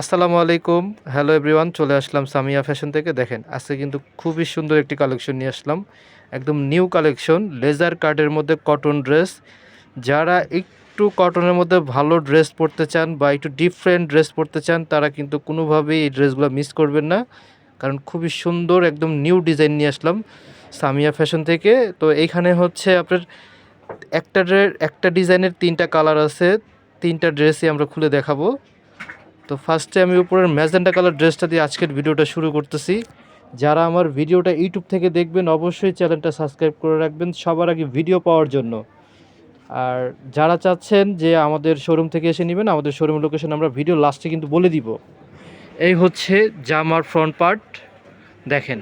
আসসালামু আলাইকুম। Hello everyone চলে আসলাম সামিয়া ফ্যাশন থেকে। দেখেন, আজকে কিন্তু খুবই সুন্দর একটি কালেকশন নিয়ে আসলাম। একদম নিউ কালেকশন লেজার কার্ডের মধ্যে কটন ড্রেস যারা একটু কটনের মধ্যে ভালো ড্রেস পরতে চান বা একটু ডিফারেন্ট ড্রেস পরতে চান, তারা কিন্তু কোনোভাবেই এই ড্রেসগুলো মিস করবেন না। কারণ খুবই সুন্দর, একদম নিউ ডিজাইন নিয়ে আসলাম সামিয়া ফ্যাশন থেকে। তো এইখানে হচ্ছে আপনার একটা একটা ডিজাইনের তিনটা কালার আছে। তিনটা ড্রেসই আমরা খুলে দেখাবো। তো ফার্স্টে আমি উপরের ম্যাজেন্টা কালার ড্রেসটা দিয়ে আজকের ভিডিওটা শুরু করতেছি। যারা আমার ভিডিওটা ইউটিউব থেকে দেখবেন, অবশ্যই চ্যানেলটা সাবস্ক্রাইব করে রাখবেন, সবার আগে ভিডিও পাওয়ার জন্য। আর যারা চাচ্ছেন যে আমাদের শোরুম থেকে এসে নেবেন, আমাদের শোরুম লোকেশন আমরা ভিডিও লাস্টে কিন্তু বলে দিব। এই হচ্ছে জামার ফ্রন্ট পার্ট দেখেন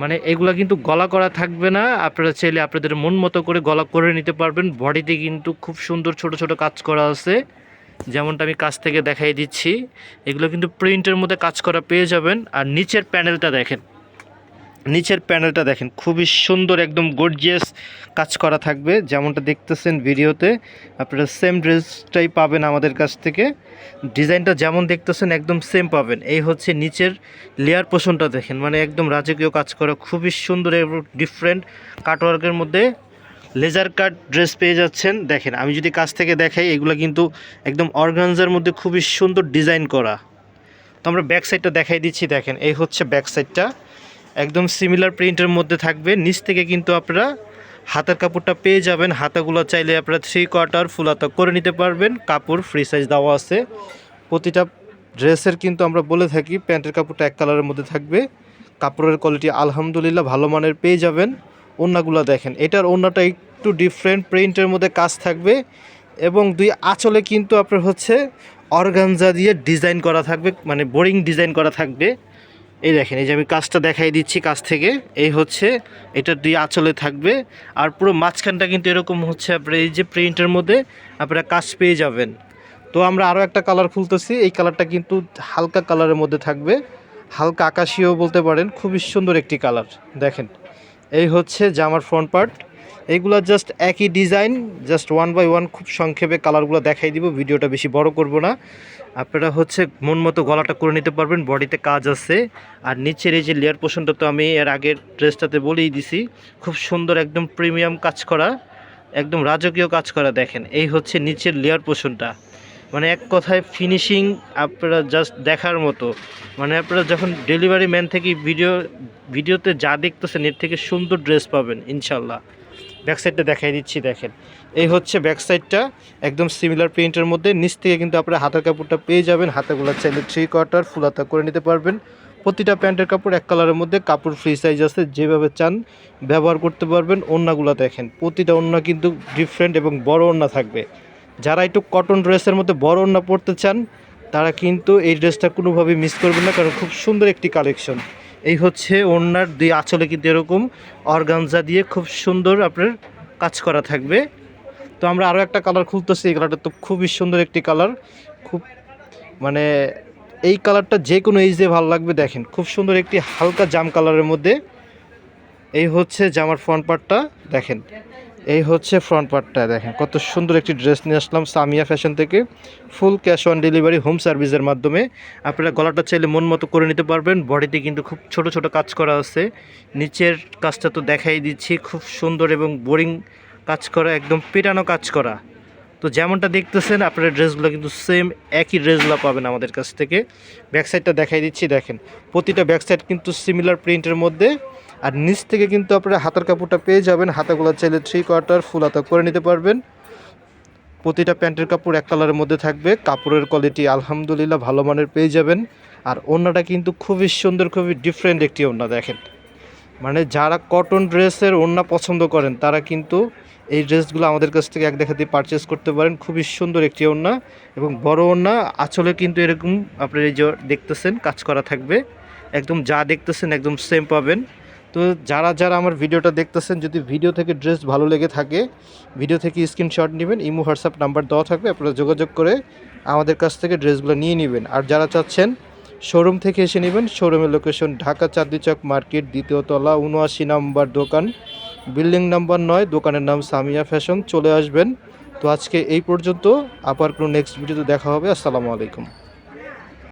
মানে এগুলা কিন্তু গলা করা থাকবে না। আপনারা চাইলে আপনাদের মন মতো করে গলা করে নিতে পারবেন। বডিতে কিন্তু খুব সুন্দর ছোট ছোট কাজ করা আছে। যেমনটা আমি কাছ থেকে দেখাই দিচ্ছি, এগুলো কিন্তু প্রিন্টের মধ্যে কাজ করা পেয়ে যাবেন। আর নিচের প্যানেলটা দেখেন। নিচের প্যানেলটা দেখেন, খুবই সুন্দর, একদম গর্জিয়াস কাজ করা থাকবে। যেমনটা দেখতেছেন ভিডিওতে, আপনারা সেম ড্রেসটাই পাবেন আমাদের কাছ থেকে। ডিজাইনটা যেমন দেখতেছেন, একদম সেম পাবেন। এই হচ্ছে নিচের লেয়ার পোষণটা দেখেন। মানে একদম রাজকীয় কাজ করা, খুবই সুন্দর এবং ডিফারেন্ট কাটওয়ার্কের মধ্যে লেজার কাট ড্রেস পেয়ে যাচ্ছেন। দেখেন, আমি যদি কাছ থেকে দেখাই, এগুলো কিন্তু একদম অর্গানজার মধ্যে খুবই সুন্দর ডিজাইন করা। তো আমরা ব্যাক সাইডটা দেখাই দিচ্ছি, দেখেন, এই হচ্ছে ব্যাক সাইডটা। একদম সিমিলার প্রিন্টের মধ্যে থাকবে। নিচ থেকে কিন্তু আপনারা হাতের কাপড়টা পেয়ে যাবেন। হাতাগুলো চাইলে আপনারা থ্রি কোয়ার্টার ফুল হাতা করে নিতে পারবেন। কাপড় ফ্রি সাইজ দেওয়া আছে। প্রতিটা ড্রেসের কিন্তু আমরা বলে থাকি, প্যান্টের কাপড়টা এক কালারের মধ্যে থাকবে। কাপড়ের কোয়ালিটি আলহামদুলিল্লাহ ভালো মানের পেয়ে যাবেন। ওড়নাগুলো দেখেন। এটার ওড়নাটা একটু ডিফারেন্ট প্রিন্টের মধ্যে কাজ থাকবে এবং দুই আঁচলে কিন্তু আপনার হচ্ছে অর্গানজা দিয়ে ডিজাইন করা থাকবে মানে বোরিং ডিজাইন করা থাকবে। এই দেখেন, এই যে আমি কাজটা দেখাই দিচ্ছি কাজ থেকে। এই হচ্ছে, এটা দুই আঁচলে থাকবে। আর পুরো মাঝখানটা কিন্তু এরকম হচ্ছে আপনার এই যে প্রিন্টের মধ্যে আপনারা কাজ পেয়ে যাবেন। তো আমরা আরও একটা কালার খুলতেছি। এই কালারটা কিন্তু হালকা কালারের মধ্যে থাকবে। হালকা আকাশীয় বলতে পারেন, খুবই সুন্দর একটি কালার দেখেন এই হচ্ছে জামার ফ্রন্ট পার্ট এইগুলো জাস্ট একই design just one by one খুব সংক্ষেপে কালারগুলো দেখাই দিব, ভিডিওটা বেশি বড় করব না। আপনারা হচ্ছে মন মতো গলাটা করে নিতে পারবেন বডিতে কাজ আছে। আর নিচের এই যে লেয়ার পোর্শনটা তো আমি এর আগের ড্রেসটাতে বলেই দিছি, খুব সুন্দর একদম প্রিমিয়াম কাজ করা, একদম রাজকীয় কাজ করা দেখেন। এই হচ্ছে নিচের লেয়ার পোর্শনটা মানে এক কথায় ফিনিশিং আপনারা জাস্ট দেখার মতো। মানে আপনারা যখন ডেলিভারি ম্যান থেকে ভিডিও ভিডিওতে যা দেখতেছেন, এর থেকে সুন্দর ড্রেস পাবেন, ইনশাল্লাহ। ব্যাক সাইডটা দেখাই দিচ্ছি, দেখেন। এই হচ্ছে ব্যাক সাইডটা একদম সিমিলার প্রিন্টের মধ্যে। নিচ থেকে কিন্তু আপনারা হাতের কাপড়টা পেয়ে যাবেন। হাতাগুলো চাইলে থ্রি কোয়ার্টার ফুল হাতা করে নিতে পারবেন। প্রতিটা প্যান্টের কাপড় এক কালারের মধ্যে, কাপড় ফ্রি সাইজ আছে, যেভাবে চান ব্যবহার করতে পারবেন। ওড়নাগুলো দেখেন, প্রতিটা ওড়না কিন্তু ডিফারেন্ট এবং বড় ওড়না থাকবে। যারা একটু কটন ড্রেসের মধ্যে বড় ওড়না পরতে চান, তারা কিন্তু এই ড্রেসটা কোনোভাবেই মিস করবেন না, কারণ খুব সুন্দর একটি কালেকশন এই হচ্ছে ওড়নার দুই আঁচলে কিন্তু এরকম অর্গানজা দিয়ে খুব সুন্দর আপনার কাজ করা থাকবে। তো আমরা আরও একটা কালার খুলতেছি, এই কালারটা তো খুবই সুন্দর একটি কালার খুব মানে এই কালারটা যে কোনো এইজে ভালো লাগবে দেখেন, খুব সুন্দর একটি হালকা জাম কালারের মধ্যে। এই হচ্ছে জামার ফ্রন্ট পার্টটা দেখেন। এই হচ্ছে ফ্রন্ট পার্টটা দেখেন, কত সুন্দর একটি ড্রেস নিয়ে আসলাম সামিয়া ফ্যাশন থেকে। Full cash on delivery home সার্ভিসের মাধ্যমে। আপনারা গলাটা চাইলে মন মতো করে নিতে পারবেন। বডিতে কিন্তু খুব ছোট ছোট কাজ করা আছে। নিচের কাজটা তো দেখাই দিচ্ছি। খুব সুন্দর এবং বোরিং কাজ করা, একদম পিটানো কাজ করা। তো যেমনটা দেখতেছেন আপনার ড্রেসগুলো কিন্তু সেম একই ড্রেসগুলো পাবেন আমাদের কাছ থেকে। ব্যাক সাইডটা দেখাই দিচ্ছি, দেখেন। প্রতিটা ব্যাক সাইড কিন্তু সিমিলার প্রিন্টের মধ্যে। আর নিচ থেকে কিন্তু আপনারা হাতার কাপড়টা পেয়ে যাবেন। হাতাগুলো চাইলে থ্রি কোয়ার্টার ফুল হাতা করে নিতে পারবেন। প্রতিটা প্যান্টের কাপড় এক কালারের মধ্যে থাকবে। কাপড়ের কোয়ালিটি আলহামদুলিল্লাহ ভালো মানের পেয়ে যাবেন। আর ওড়নাটা কিন্তু খুবই সুন্দর, খুবই ডিফারেন্ট একটি ওড়না, দেখেন। মানে যারা কটন ড্রেসের ওড়না পছন্দ করেন, তারা কিন্তু এই ড্রেসগুলো আমাদের কাছ থেকে এক দেখাতে পারচেস করতে পারেন। খুবই সুন্দর একটি ওড়না এবং বড় ওড়না আঁচলে কিন্তু এরকম আপনার এই যে দেখতেছেন, কাজ করা থাকবে। একদম যা দেখতেছেন একদম সেম পাবেন। তো যারা যারা আমার ভিডিওটা দেখতেছেন, যদি ভিডিও থেকে ড্রেস ভালো লেগে থাকে ভিডিও থেকে স্ক্রিনশট নেবেন, ইমো, হোয়াটসঅ্যাপ নাম্বার দেওয়া থাকবে, আপনারা যোগাযোগ করে আমাদের কাছ থেকে ড্রেসগুলো নিয়ে নেবেন। আর যারা চাচ্ছেন শোরুম থেকে এসে নেবেন। শোরুমের লোকেশন ঢাকা চাঁদনিচক মার্কেট, দ্বিতীয় তলা উনআশি নাম্বার দোকান। বিল্ডিং নাম্বার নয়, দোকানের নাম সামিয়া ফ্যাশন। চলে আসবেন। তো আজকে এই পর্যন্ত। আবার কোনো নেক্সট ভিডিওতে দেখা হবে। আসসালামু আলাইকুম।